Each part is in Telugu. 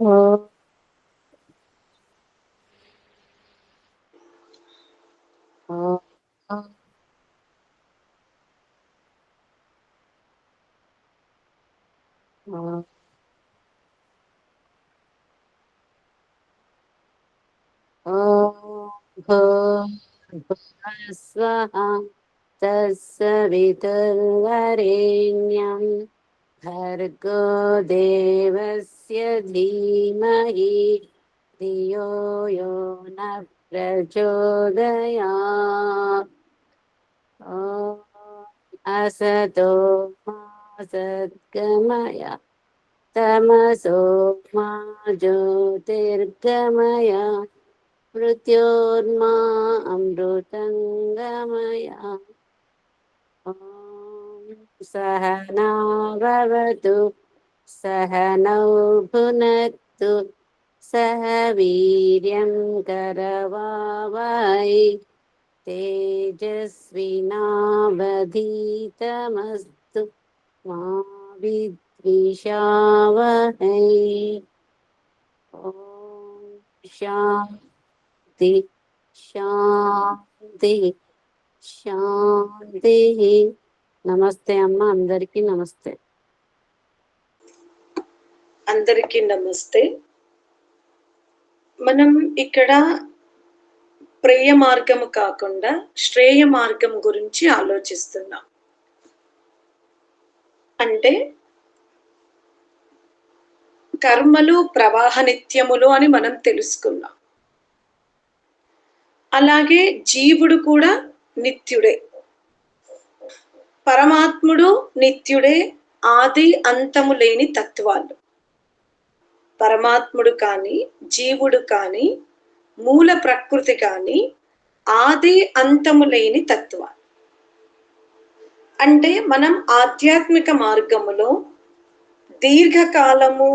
Om Bhuvah Svaha Tassavitur Varenyam भर्गो देवस्य धीमहि, धियो यो न प्रचोदया। असतो मा सद्गमय, तमसो मा ज्योतिर्गमय, मृत्योर्मा अमृतङ्गमया। ఓం సహనావతు సహనౌ భునక్తు సహ వీర్యం కరవావై తేజస్వినావధీతమస్తు మా విద్విషావహై ఓం శాంతి శాంతి శాంతి నమస్తే అమ్మ అందరికీ నమస్తే. అందరికీ నమస్తే. మనం ఇక్కడ ప్రేయ మార్గము కాకుండా శ్రేయ మార్గం గురించి ఆలోచిస్తున్నాం. అంటే కర్మలు ప్రవాహ నిత్యములు అని మనం తెలుసుకున్నాం. అలాగే జీవుడు కూడా నిత్యుడే. పరమాత్ముడు నిత్యుడే ఆది అంతము లేని తత్వాలు. పరమాత్ముడు కానీ జీవుడు కానీ మూల ప్రకృతి కానీ ఆది అంతము లేని తత్వాలు. అంటే మనం ఆధ్యాత్మిక మార్గములో దీర్ఘకాలము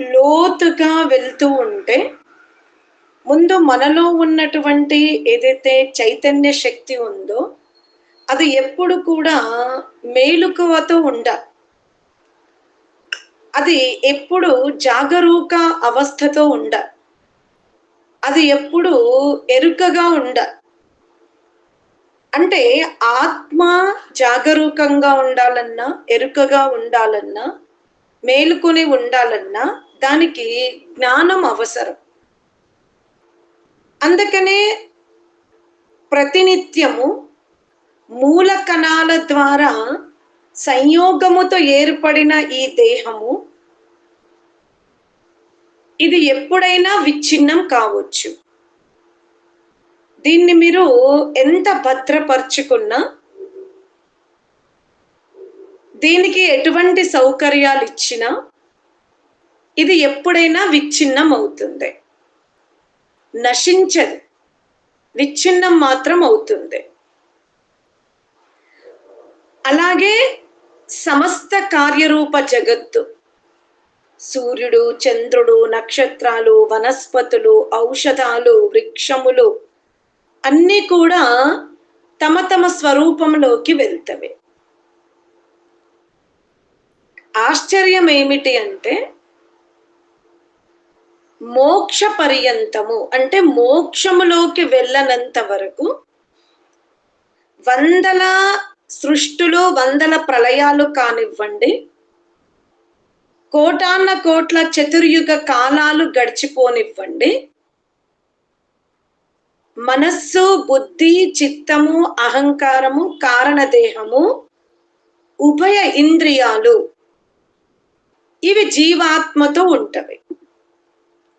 లోతుగా వెళ్తూ ఉంటే ముందు మనలో ఉన్నటువంటి ఏదైతే చైతన్య శక్తి ఉందో అది ఎప్పుడు కూడా మేలుకువతో ఉండ. అది ఎప్పుడు జాగరూక అవస్థతో ఉండ. అది ఎప్పుడు ఎరుకగా ఉండ. అంటే ఆత్మ జాగరూకంగా ఉండాలన్నా ఎరుకగా ఉండాలన్నా మేలుకొని ఉండాలన్నా దానికి జ్ఞానం అవసరం. అందుకనే ప్రతినిత్యము మూల కణాల ద్వారా సంయోగముతో ఏర్పడిన ఈ దేహము ఇది ఎప్పుడైనా విచ్ఛిన్నం కావచ్చు. దీన్ని మీరు ఎంత భద్రపరుచుకున్నా దీనికి ఎటువంటి సౌకర్యాలు ఇచ్చినా ఇది ఎప్పుడైనా విచ్ఛిన్నం అవుతుంది. నశించదు. విచ్ఛిన్నం మాత్రం అవుతుంది. అలాగే సమస్త కార్యరూప జగత్తు. సూర్యుడు చంద్రుడు నక్షత్రాలు వనస్పతులు ఔషధాలు వృక్షములు అన్నీ కూడా తమ తమ స్వరూపంలోకి వెళ్తవి. ఆశ్చర్యం ఏమిటి అంటే మోక్ష పర్యంతము అంటే మోక్షములోకి వెళ్ళనంత వరకు వందల సృష్టులు వందల ప్రళయాలు కానివ్వండి కోటాన్న కోట్ల చతుర్యుగ కాలాలు గడిచిపోనివ్వండి మనస్సు బుద్ధి చిత్తము అహంకారము కారణదేహము ఉభయ ఇంద్రియాలు ఇవి జీవాత్మతో ఉంటవి.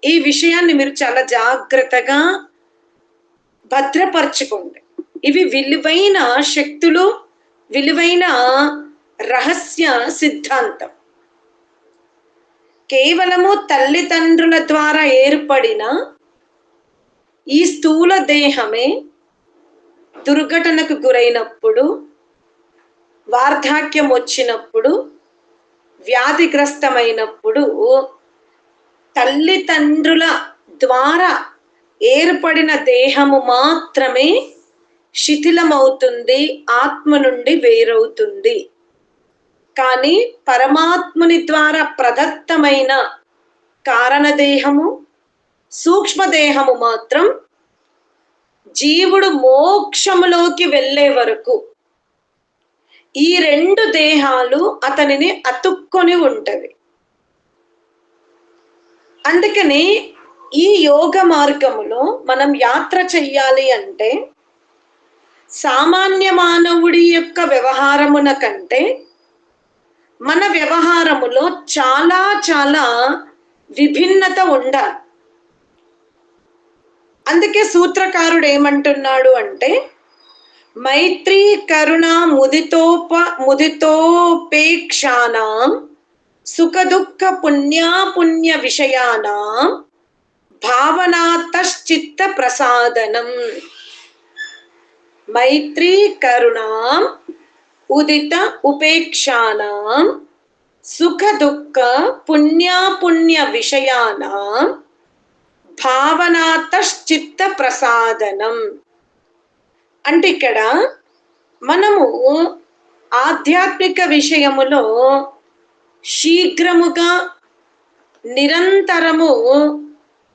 ఈ విషయాన్ని మీరు చాలా జాగ్రత్తగా భద్రపరచుకోండి. ఇవి విలువైన శక్తులు విలువైన రహస్య సిద్ధాంతం. కేవలము తల్లిదండ్రుల ద్వారా ఏర్పడిన ఈ స్థూల దేహమే దుర్ఘటనకు గురైనప్పుడు వార్ధాక్యం వచ్చినప్పుడు వ్యాధిగ్రస్తమైనప్పుడు తల్లిదండ్రుల ద్వారా ఏర్పడిన దేహము మాత్రమే శిథిలమవుతుంది ఆత్మ నుండి వేరవుతుంది. కానీ పరమాత్ముని ద్వారా ప్రదత్తమైన కారణదేహము సూక్ష్మదేహము మాత్రం జీవుడు మోక్షములోకి వెళ్ళే వరకు ఈ రెండు దేహాలు అతనిని అతుక్కొని ఉంటవి. అందుకని ఈ యోగ మార్గములో మనం యాత్ర చెయ్యాలి అంటే సామాన్య మానవుడి యొక్క వ్యవహారమున కంటే మన వ్యవహారములో చాలా చాలా విభిన్నత ఉండాలి. అందుకే సూత్రకారుడు ఏమంటున్నాడు అంటే మైత్రీ కరుణ ముదితోప ముదితోపేక్షానాం సుఖదుఃఖ పుణ్యాపుణ్య విషయానాం భావనాతశ్చిత్త ప్రసాదనం మైత్రీ కరుణాం ఉదిత ఉపేక్షానాం సుఖ దుఃఖ పుణ్యాపుణ్య విషయానాం భావనాతశ్చిత్త ప్రసాదనం అంటే ఇక్కడ మనము ఆధ్యాత్మిక విషయములో శీఘ్రముగా నిరంతరము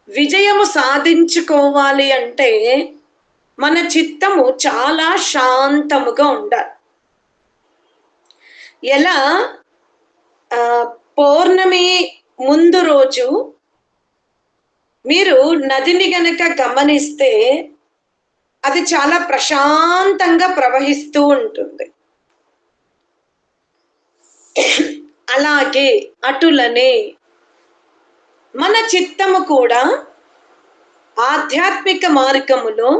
విజయము సాధించుకోవాలి అంటే మన చిత్తము చాలా శాంతముగా ఉండాలి. ఎలా? పౌర్ణమి ముందు రోజు మీరు నదిని గనక గమనిస్తే అది చాలా ప్రశాంతంగా ప్రవహిస్తూ ఉంటుంది. అలాగే అటులనే మన చిత్తము కూడా ఆధ్యాత్మిక మార్గములో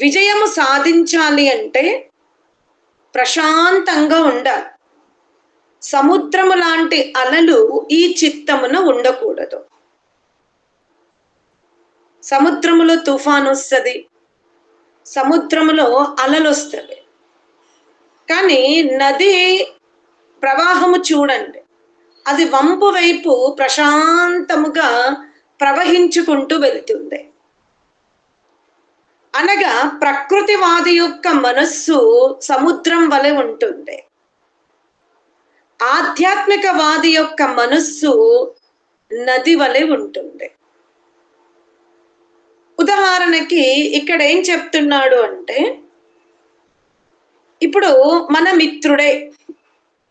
విజయము సాధించాలి అంటే ప్రశాంతంగా ఉండాలి. సముద్రము లాంటి అలలు ఈ చిత్తమున ఉండకూడదు. సముద్రములో తుఫాన్ వస్తుంది. సముద్రములో అలలు వస్తుంది. కానీ నది ప్రవాహము చూడండి. అది వంపు వైపు ప్రశాంతముగా ప్రవహించుకుంటూ వెళ్తుంది. అనగా ప్రకృతివాది యొక్క మనస్సు సముద్రం వలె ఉంటుంది ఆధ్యాత్మికవాది యొక్క మనస్సు నది వలె ఉంటుంది ఉదాహరణకి ఇక్కడ ఏం చెప్తున్నాడు అంటే ఇప్పుడు మన మిత్రుడే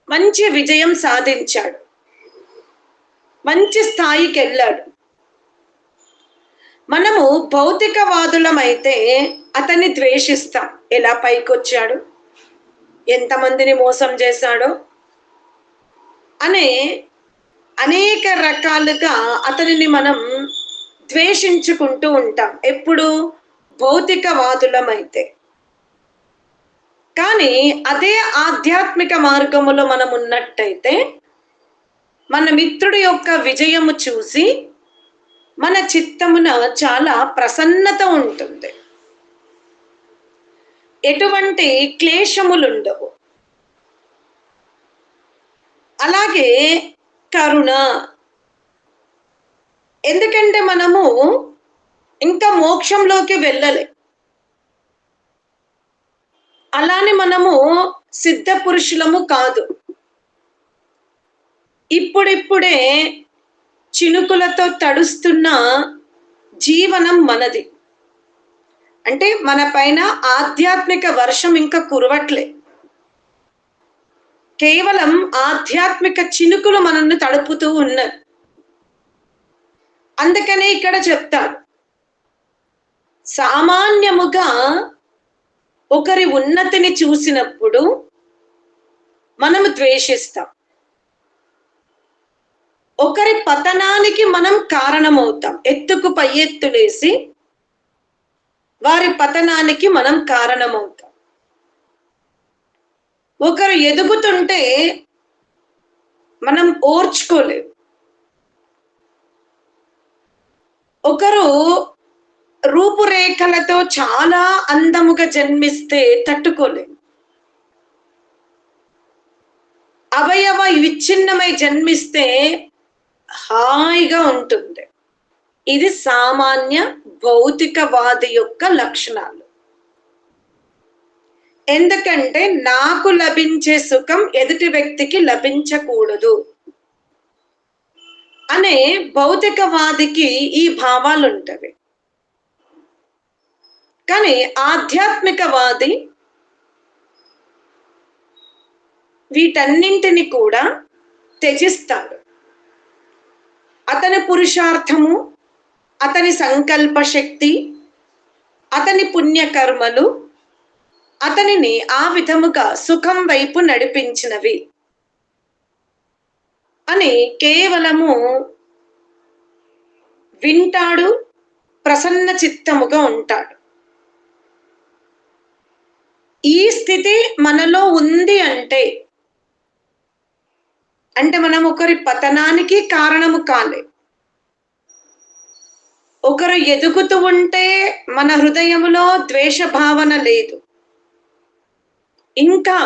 మంచి విజయం సాధించాడు. మంచి స్థాయికి వెళ్ళాడు మనము భౌతికవాదులమైతే అతన్ని ద్వేషిస్తాం. ఎలా పైకొచ్చాడు? ఎంతమందిని మోసం చేశాడో? అనే అనేక రకాలుగా అతనిని మనం ద్వేషించుకుంటూ ఉంటాం. ఎప్పుడు? భౌతికవాదులమైతే. కానీ అదే ఆధ్యాత్మిక మార్గములో మనం ఉన్నట్టయితే మన మిత్రుడి యొక్క విజయము చూసి మన చిత్తమున చాలా ప్రసన్నత ఉంటుంది. ఎటువంటి క్లేశములుండవు. అలాగే కరుణ. ఎందుకంటే మనము ఇంకా మోక్షంలోకి వెళ్ళలే. అలానే మనము సిద్ధ పురుషులము కాదు. ఇప్పుడిప్పుడే చినుకులతో తడుస్తున్న జీవనం మనది. అంటే మన పైన ఆధ్యాత్మిక వర్షం ఇంకా కురవట్లే. కేవలం ఆధ్యాత్మిక చినుకులు మనల్ని తడుపుతూ ఉన్నారు అందుకనే ఇక్కడ చెప్తాడు సామాన్యముగా ఒకరి ఉన్నతిని చూసినప్పుడు మనము ద్వేషిస్తాం. ఒకరి పతనానికి మనం కారణమవుతాం. ఎత్తుకు పై ఎత్తులేసి వారి పతనానికి మనం కారణమవుతాం. ఒకరు ఎదుగుతుంటే మనం ఓర్చుకోలేం. ఒకరు రూపురేఖలతో చాలా అందముగా జన్మిస్తే తట్టుకోలేం. అవయవ విచ్ఛిన్నమై జన్మిస్తే హాయిగా ఉంటుంది. ఇది సామాన్య భౌతికవాది యొక్క లక్షణాలు. ఎందుకంటే నాకు లభించే సుఖం ఎదుటి వ్యక్తికి లభించకూడదు. అనే భౌతికవాదికి ఈ భావాలు ఉంటవి. కానీ ఆధ్యాత్మికవాది వీటన్నింటిని కూడా త్యజిస్తాడు. అతని పురుషార్థము అతని సంకల్ప శక్తి అతని పుణ్యకర్మలు అతనిని ఆ విధముగా సుఖం వైపు నడిపించినవి. అని కేవలము వింటాడు ప్రసన్న చిత్తముగా ఉంటాడు. ఈ స్థితి మనలో ఉంది అంటే అంటే మనం ఒకరి పతనానికి కారణము కాలే. ఒకరు ఎదుగుతూ ఉంటే మన హృదయంలో ద్వేష భావన లేదు. ఇంకా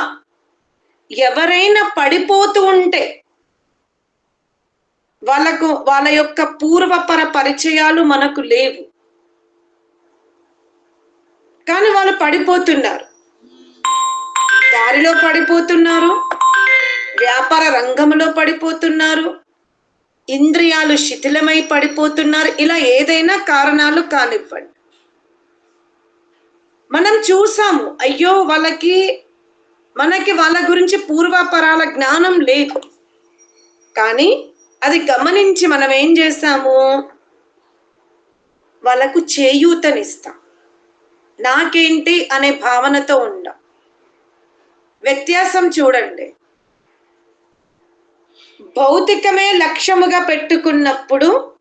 ఎవరైనా పడిపోతూ ఉంటే వాళ్ళకు వాళ్ళ యొక్క పూర్వపర పరిచయాలు మనకు లేవు. కానీ వాళ్ళు పడిపోతున్నారు. దారిలో పడిపోతున్నారు. వ్యాపార రంగంలో పడిపోతున్నారు. ఇంద్రియాలు శిథిలమై పడిపోతున్నారు. ఇలా ఏదైనా కారణాలు కానివ్వండి. మనం చూసాము అయ్యో వాళ్ళకి మనకి వాళ్ళ గురించి పూర్వపరాల జ్ఞానం లేదు. కానీ అది గమనించి మనం ఏం చేస్తాము వాళ్ళకు చేయూతనిస్తాం. నాకేంటి అనే భావనతో ఉండం. వ్యత్యాసం చూడండి. భౌతికమే లక్ష్యముగా పెట్టుకున్నప్పుడు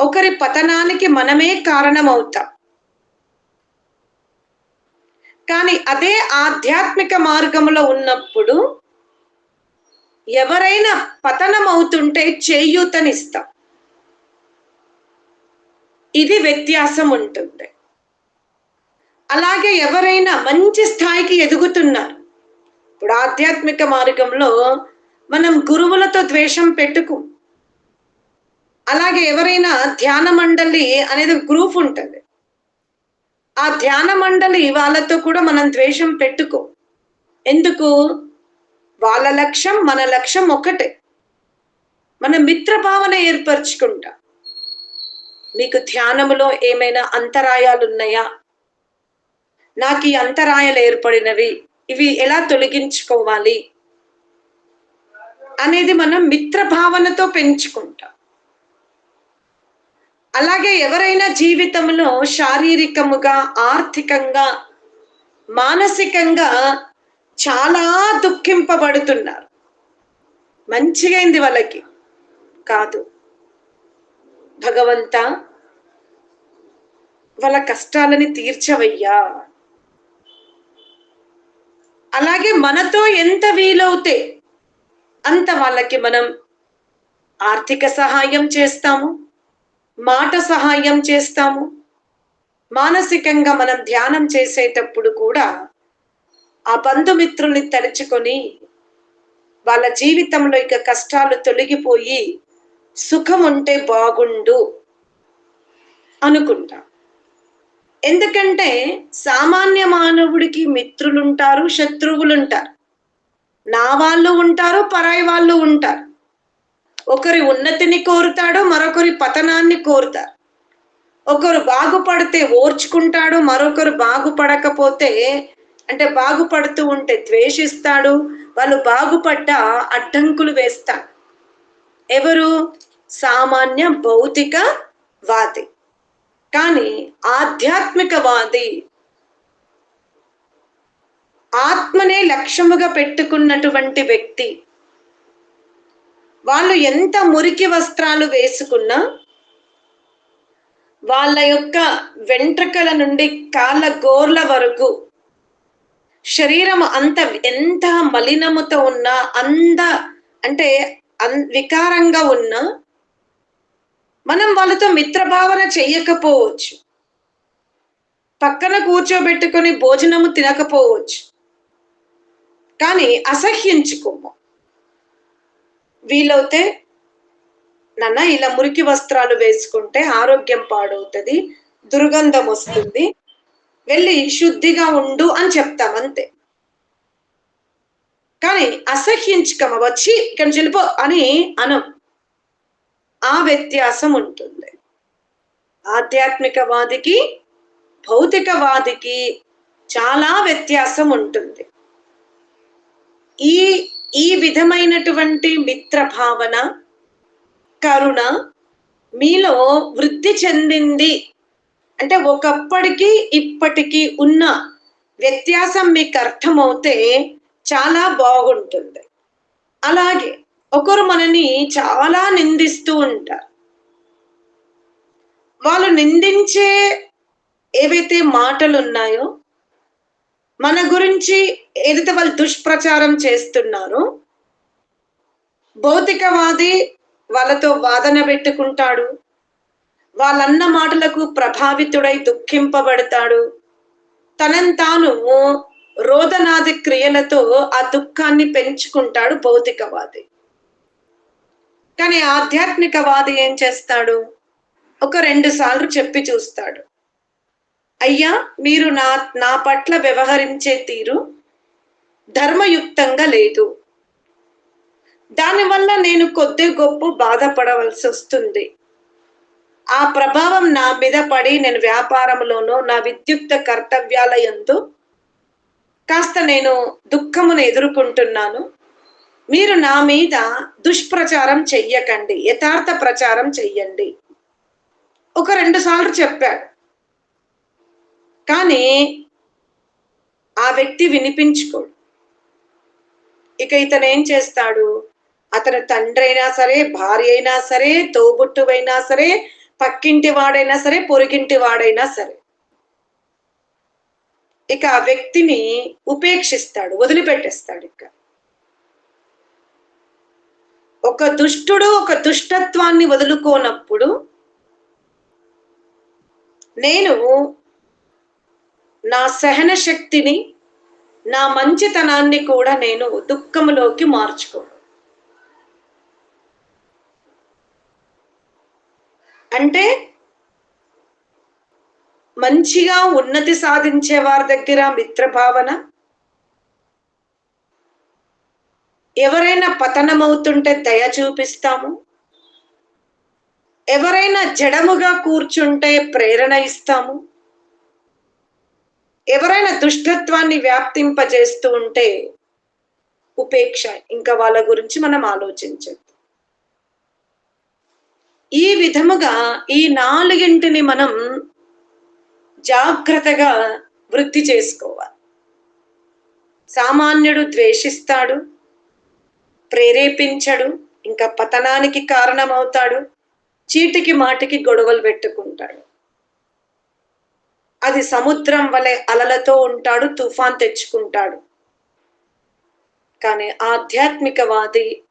ఒకరి పతనానికి మనమే కారణమవుతాం. కానీ అదే ఆధ్యాత్మిక మార్గంలో ఉన్నప్పుడు ఎవరైనా పతనం అవుతుంటే చేయూతనిస్తాం. ఇది వ్యత్యాసం ఉంటుంది. అలాగే ఎవరైనా మంచి స్థాయికి ఎదుగుతున్నారు. ఇప్పుడు ఆధ్యాత్మిక మార్గంలో మనం గురువులతో ద్వేషం పెట్టుకు. అలాగే ఎవరైనా ధ్యాన మండలి అనేది గ్రూప్ ఉంటుంది. ఆ ధ్యాన మండలి వాళ్ళతో కూడా మనం ద్వేషం పెట్టుకో. ఎందుకు? వాళ్ళ లక్ష్యం మన లక్ష్యం ఒకటే మన మిత్ర భావన ఏర్పరచుకుంటా. మీకు ధ్యానములో ఏమైనా అంతరాయాలు ఉన్నాయా? నాకు ఈ అంతరాయాలు ఏర్పడినవి. ఇవి ఎలా తొలగించుకోవాలి? అనేది మనం మిత్ర భావనతో పెంచుకుంటాం. అలాగే ఎవరైనా జీవితంలో శారీరకముగా ఆర్థికంగా మానసికంగా చాలా దుఃఖింపబడుతున్నారు. మంచిగైంది వాళ్ళకి. కాదు. భగవంత వాళ్ళ కష్టాలని తీర్చవయ్యా. అలాగే మనతో ఎంత వీలవుతే అంత వాళ్ళకి మనం ఆర్థిక సహాయం చేస్తాము మాట సహాయం చేస్తాము. మానసికంగా మనం ధ్యానం చేసేటప్పుడు కూడా ఆ బంధుమిత్రుల్ని తలుచుకొని వాళ్ళ జీవితంలో ఇక కష్టాలు తొలగిపోయి సుఖం ఉంటే బాగుండు అనుకుంటా. ఎందుకంటే సామాన్య మానవుడికి మిత్రులుంటారు శత్రువులుంటారు. నా వాళ్ళు ఉంటారు పరాయి వాళ్ళు ఉంటారు. ఒకరి ఉన్నతిని కోరుతాడు మరొకరి పతనాన్ని కోరుతారు. ఒకరు బాగుపడితే ఓర్చుకుంటాడు మరొకరు బాగుపడకపోతే అంటే బాగుపడుతూ ఉంటే ద్వేషిస్తాడు వాళ్ళు బాగుపడ్డ అడ్డంకులు వేస్తారు ఎవరు? సామాన్య భౌతిక వాది కానీ ఆధ్యాత్మికవాది ఆత్మనే లక్ష్యముగా పెట్టుకున్నటువంటి వ్యక్తి. వాళ్ళు ఎంత మురికి వస్త్రాలు వేసుకున్నా వాళ్ళ యొక్క వెంట్రుకల నుండి కాళ్ళ గోర్ల వరకు శరీరం అంత ఎంత మలినముతో ఉన్నా అంద అంటే వికారంగా ఉన్నా మనం వాళ్ళతో మిత్రభావన చెయ్యకపోవచ్చు పక్కన కూర్చోబెట్టుకొని భోజనము తినకపోవచ్చు. కానీ అసహ్యించుకోము. వీలవుతే నాన్న ఇలా మురికి వస్త్రాలు వేసుకుంటే ఆరోగ్యం పాడవుతుంది దుర్గంధం వస్తుంది వెళ్ళి శుద్ధిగా ఉండు అని చెప్తాం అంతే. కానీ అసహ్యించుకమ వచ్చి ఇక్కడ చెల్లిపో అని అనం. ఆ వ్యత్యాసం ఉంటుంది. ఆధ్యాత్మికవాదికి భౌతికవాదికి చాలా వ్యత్యాసం ఉంటుంది. ఈ ఈ విధమైనటువంటి మిత్ర భావన కరుణ మీలో వృద్ధి చెందింది. అంటే ఒకప్పటికి ఇప్పటికి ఉన్న వ్యత్యాసం మీకు అర్థమవుతే చాలా బాగుంటుంది. అలాగే ఒకరు మనని చాలా నిందిస్తూ ఉంటారు. వాళ్ళు నిందించే ఏవైతే మాటలు ఉన్నాయో మన గురించి ఏదైతే వాళ్ళు దుష్ప్రచారం చేస్తున్నారో. భౌతికవాది వాళ్ళతో వాదన పెట్టుకుంటాడు. వాళ్ళన్న మాటలకు ప్రభావితుడై దుఃఖింపబడతాడు. తనని తాను రోదనాది క్రియలతో ఆ దుఃఖాన్ని పెంచుకుంటాడు భౌతికవాది. కానీ ఆధ్యాత్మికవాది ఏం చేస్తాడు? ఒక రెండు సార్లు చెప్పి చూస్తాడు. అయ్యా మీరు నా నా పట్ల వ్యవహరించే తీరు ధర్మయుక్తంగా లేదు. దానివల్ల నేను కొద్ది గొప్ప బాధపడవలసి వస్తుంది. ఆ ప్రభావం నా మీద పడి నేను వ్యాపారంలోనూ నా విద్యుక్త కర్తవ్యాల యందు కాస్త నేను దుఃఖమును ఎదుర్కొంటున్నాను. మీరు నా మీద దుష్ప్రచారం చెయ్యకండి యథార్థ ప్రచారం చెయ్యండి. ఒక రెండు సార్లు చెప్పాడు. కానీ ఆ వ్యక్తి వినిపించుకోడు. ఇక ఇతను ఏం చేస్తాడు? అతని తండ్రి అయినా సరే భార్య అయినా సరే తోబుట్టువైనా సరే పక్కింటి వాడైనా సరే పొరిగింటి వాడైనా సరే. ఇక ఆ వ్యక్తిని ఉపేక్షిస్తాడు వదిలిపెట్టేస్తాడు ఇక. ఒక దుష్టుడు ఒక దుష్టత్వాన్ని వదులుకోనప్పుడు నేను నా సహన శక్తిని నా మంచితనాన్ని కూడా నేను దుఃఖములోకి మార్చుకోను. అంటే మంచిగా ఉన్నతి సాధించే వారి దగ్గర మిత్రభావన ఎవరైనా పతనమవుతుంటే దయ చూపిస్తాము ఎవరైనా జడముగా కూర్చుంటే ప్రేరణ ఇస్తాము ఎవరైనా దుష్టత్వాన్ని వ్యాప్తింపజేస్తూ ఉంటే ఉపేక్ష ఇంకా వాళ్ళ గురించి మనం ఆలోచించద్దు. ఈ విధముగా ఈ నాలుగింటిని మనం జాగ్రత్తగా వృద్ధి చేసుకోవాలి. సామాన్యుడు ద్వేషిస్తాడు ప్రేరేపించడు ఇంకా పతనానికి కారణమవుతాడు చీటికి మాటికి గొడవలు పెట్టుకుంటాడు. అది సముద్రం వలె అలలతో ఉంటాడు తుఫాన్ తెచ్చుకుంటాడు. కానీ ఆధ్యాత్మికవాది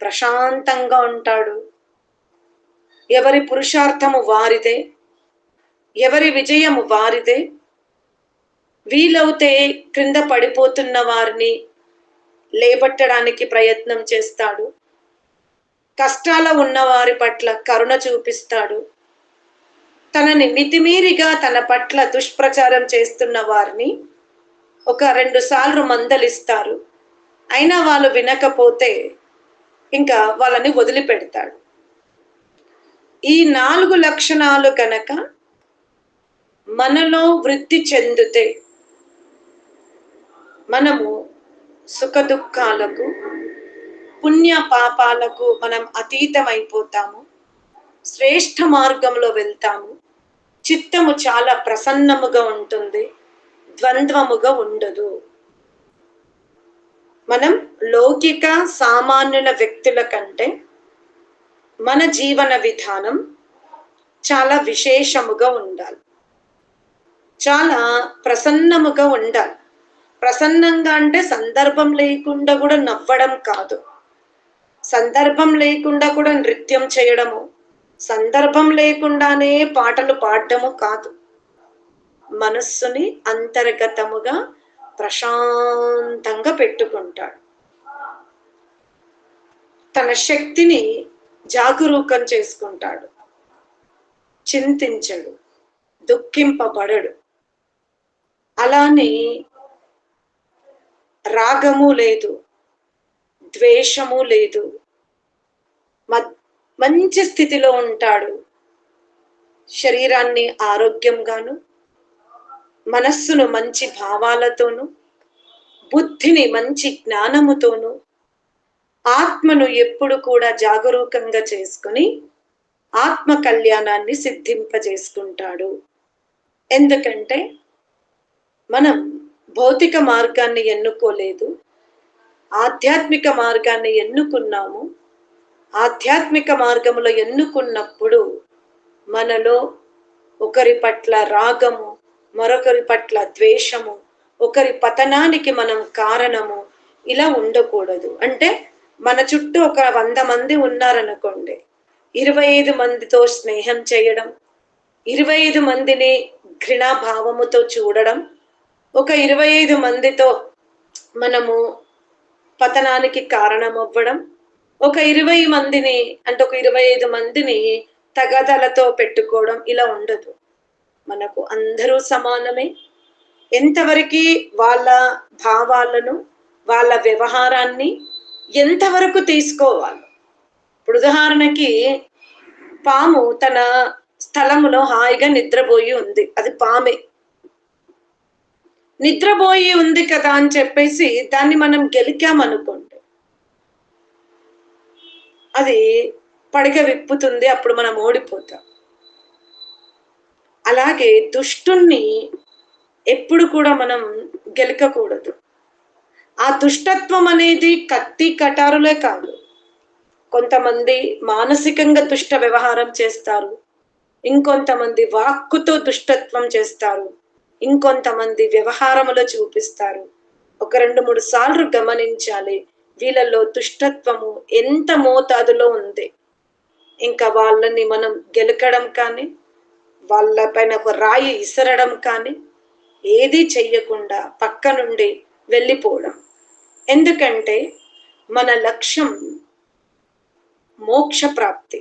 ప్రశాంతంగా ఉంటాడు. ఎవరి పురుషార్థము వారిదే ఎవరి విజయము వారిదే. వీలవుతే క్రింద పడిపోతున్న వారిని లేబట్టడానికి ప్రయత్నం చేస్తాడు. కష్టాల ఉన్నవారి పట్ల కరుణ చూపిస్తాడు. తనని మితిమీరిగా తన పట్ల దుష్ప్రచారం చేస్తున్న వారిని ఒక రెండు సార్లు మందలిస్తారు. అయినా వాళ్ళు వినకపోతే ఇంకా వాళ్ళని వదిలిపెడతాడు. ఈ నాలుగు లక్షణాలు కనుక మనలో వృద్ధి చెందితే మనము సుఖ దుఃఖాలకు పుణ్య పాపాలకు మనం అతీతమైపోతాము. శ్రేష్ఠ మార్గంలో వెళ్తాము. చిత్తము చాలా ప్రసన్నముగా ఉంటుంది. ద్వంద్వముగా ఉండదు. మనం లౌకిక సామాన్యుల వ్యక్తుల కంటే మన జీవన విధానం చాలా విశేషముగా ఉండాలి. చాలా ప్రసన్నముగా ఉండాలి. ప్రసన్నంగా అంటే సందర్భం లేకుండా కూడా నవ్వడం కాదు. సందర్భం లేకుండా కూడా నృత్యం చేయడము సందర్భం లేకుండానే పాటలు పాడటము కాదు. మనస్సుని అంతర్గతముగా ప్రశాంతంగా పెట్టుకుంటాడు. తన శక్తిని జాగరూకం చేసుకుంటాడు. చింతించడు దుఃఖింపబడడు. అలానే రాగము లేదు ద్వేషము లేదు. మంచి స్థితిలో ఉంటాడు. శరీరాన్ని ఆరోగ్యంగాను మనస్సును మంచి భావాలతోనూ బుద్ధిని మంచి జ్ఞానముతోనూ ఆత్మను ఎప్పుడు కూడా జాగరూకంగా చేసుకుని ఆత్మ కళ్యాణాన్ని సిద్ధింపజేసుకుంటాడు. ఎందుకంటే మనం భౌతిక మార్గాన్ని ఎన్నుకోలేదు ఆధ్యాత్మిక మార్గాన్ని ఎన్నుకున్నాము ఆధ్యాత్మిక మార్గములో ఎన్నుకున్నప్పుడు మనలో ఒకరి పట్ల రాగము మరొకరి పట్ల ద్వేషము ఒకరి పతనానికి మనం కారణము ఇలా ఉండకూడదు. అంటే మన చుట్టూ ఒక వంద మంది ఉన్నారనుకోండి ఇరవై ఐదు మందితో స్నేహం చేయడం ఇరవై ఐదు మందిని ఘృణాభావముతో చూడడం ఒక ఇరవై ఐదు మందితో మనము పతనానికి కారణమవ్వడం ఒక ఇరవై మందిని అంటే ఒక ఇరవై ఐదు మందిని తగదలతో పెట్టుకోవడం ఇలా ఉండదు. మనకు అందరూ సమానమే. ఎంతవరకు వాళ్ళ భావాలను వాళ్ళ వ్యవహారాన్ని ఎంతవరకు తీసుకోవాలి? ఇప్పుడు ఉదాహరణకి పాము తన స్థలములో హాయిగా నిద్రపోయి ఉంది. అది పామే. నిద్రపోయి ఉంది కదా అని చెప్పేసి దాన్ని మనం గెలికామనుకోండి. అది పడక విప్పుతుంది అప్పుడు మనం ఓడిపోతాం. అలాగే దుష్టుణ్ణి ఎప్పుడు కూడా మనం గెలకకూడదు. ఆ దుష్టత్వం అనేది కత్తి కటారులే కాదు. కొంతమంది మానసికంగా దుష్ట వ్యవహారం చేస్తారు ఇంకొంతమంది వాక్కుతో దుష్టత్వం చేస్తారు ఇంకొంతమంది వ్యవహారములో చూపిస్తారు. ఒక రెండు మూడు సార్లు గమనించాలి వీళ్ళలో దుష్టత్వము ఎంత మోతాదులో ఉంది? ఇంకా వాళ్ళని మనం గెలకడం కానీ వాళ్ళ పైన ఒక రాయి ఇసరడం కానీ ఏది చెయ్యకుండా పక్క నుండి వెళ్ళిపోవడం. ఎందుకంటే మన లక్ష్యం మోక్ష ప్రాప్తి.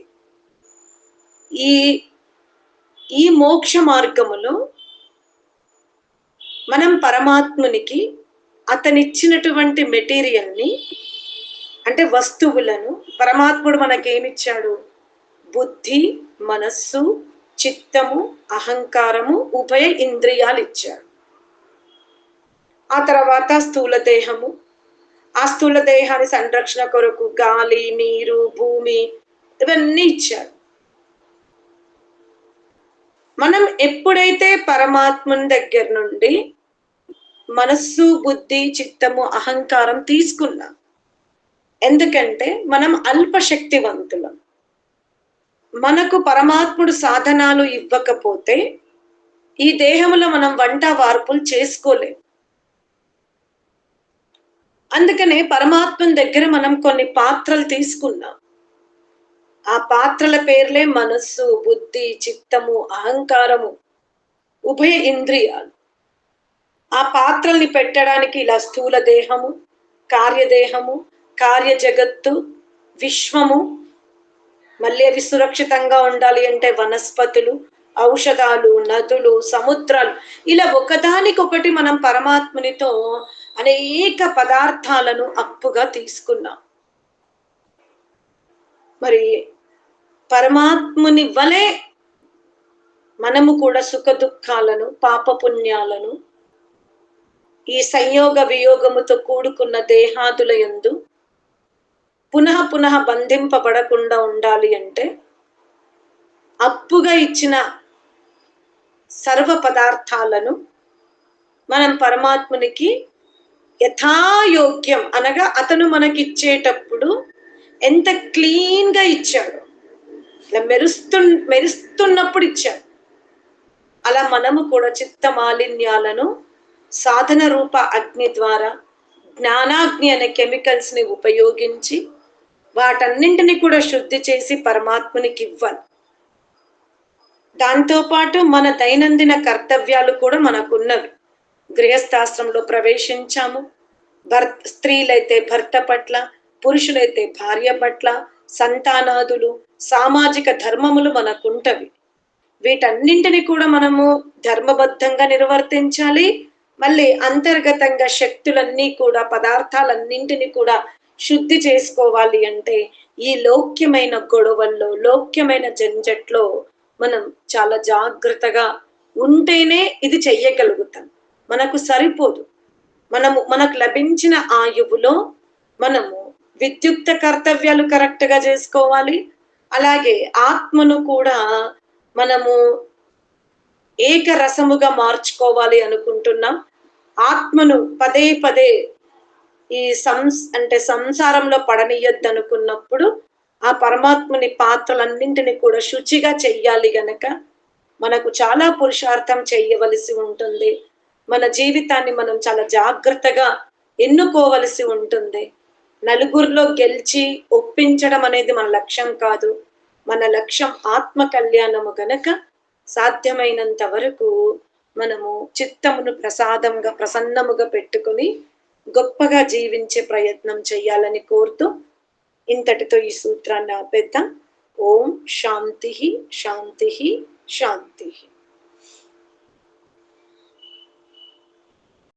ఈ ఈ మోక్ష మార్గములో మనం పరమాత్మునికి అతనిచ్చినటువంటి మెటీరియల్ని అంటే వస్తువులను పరమాత్ముడు మనకేమిచ్చాడు? బుద్ధి మనస్సు చిత్తము అహంకారము ఉభయ ఇంద్రియాలు ఇచ్చాడు ఆ తర్వాత స్థూల దేహము. ఆ స్థూల దేహాన్ని సంరక్షణ కొరకు గాలి నీరు భూమి ఇవన్నీ ఇచ్చాడు. మనం ఎప్పుడైతే పరమాత్మని దగ్గర నుండి మనస్సు బుద్ధి చిత్తము అహంకారం తీసుకున్నాం ఎందుకంటే మనం అల్పశక్తివంతులం. మనకు పరమాత్ముడు సాధనాలు ఇవ్వకపోతే ఈ దేహంలో మనం వంట వార్పులు చేసుకోలేం. అందుకనే పరమాత్మ దగ్గర మనం కొన్ని పాత్రలు తీసుకున్నాం. ఆ పాత్రల పేర్లే మనస్సు బుద్ధి చిత్తము అహంకారము ఉభయ ఇంద్రియాలు. ఆ పాత్రల్ని పెట్టడానికి ఇలా స్థూల దేహము కార్యదేహము కార్య జగత్తు విశ్వము మళ్ళీ అవి సురక్షితంగా ఉండాలి అంటే వనస్పతులు ఔషధాలు నదులు సముద్రాలు. ఇలా ఒకదానికొకటి మనం పరమాత్మునితో అనేక పదార్థాలను అప్పుగా తీసుకున్నాం. మరి పరమాత్ముని వలె మనము కూడా సుఖ దుఃఖాలను పాపపుణ్యాలను ఈ సంయోగ వియోగముతో కూడుకున్న దేహాదుల యందు పునః పునః బంధింపబడకుండా ఉండాలి అంటే అప్పుగా ఇచ్చిన సర్వ పదార్థాలను మనం పరమాత్మునికి యథాయోగ్యం అనగా అతను మనకిచ్చేటప్పుడు ఎంత క్లీన్గా ఇచ్చాడు. ఇలా మెరుస్తు మెరుస్తున్నప్పుడు ఇచ్చాడు. అలా మనము కూడా చిత్త మాలిన్యాలను సాధన రూప అగ్ని ద్వారా జ్ఞానాగ్ని అనే కెమికల్స్ని ఉపయోగించి వాటన్నింటిని కూడా శుద్ధి చేసి పరమాత్మనికి ఇవ్వాలి. దాంతోపాటు మన దైనందిన కర్తవ్యాలు కూడా మనకున్నవి. గృహస్థాశ్రంలో ప్రవేశించాము. భర్త స్త్రీలైతే భర్త పట్ల పురుషులైతే భార్య పట్ల సంతానాదులు సామాజిక ధర్మములు మనకుంటవి. వీటన్నింటిని కూడా మనము ధర్మబద్ధంగా నిర్వర్తించాలి. మళ్ళీ అంతర్గతంగా శక్తులన్నీ కూడా పదార్థాలన్నింటినీ కూడా శుద్ధి చేసుకోవాలి అంటే ఈ లోక్యమైన గొడవల్లో లోక్యమైన జంజట్లో మనం చాలా జాగ్రత్తగా ఉంటేనే ఇది చెయ్యగలుగుతాం. మనకు సరిపోదు. మనము మనకు లభించిన ఆయువులో మనము విద్యుక్త కర్తవ్యాలు కరెక్ట్గా చేసుకోవాలి. అలాగే ఆత్మను కూడా మనము ఏకరసముగా మార్చుకోవాలి అనుకుంటున్నాం. ఆత్మను పదే పదే ఈ సంస్ అంటే సంసారంలో పడనీయొద్దు అనుకున్నప్పుడు ఆ పరమాత్మని పాత్రలన్నింటినీ కూడా శుచిగా చెయ్యాలి గనక మనకు చాలా పురుషార్థం చేయవలసి ఉంటుంది. మన జీవితాన్ని మనం చాలా జాగ్రత్తగా ఎన్నుకోవలసి ఉంటుంది. నలుగురిలో గెలిచి ఒప్పించడం అనేది మన లక్ష్యం కాదు. మన లక్ష్యం ఆత్మ కళ్యాణము గనక సాధ్యమైనంత వరకు మనము చిత్తమును ప్రసాదంగా ప్రసన్నముగా పెట్టుకొని గొప్పగా జీవించే ప్రయత్నం చేయాలని కోరుతూ ఇంతటితో ఈ సూత్రాన్ని ఆపేద్దాం. ఓం శాంతి శాంతి శాంతి.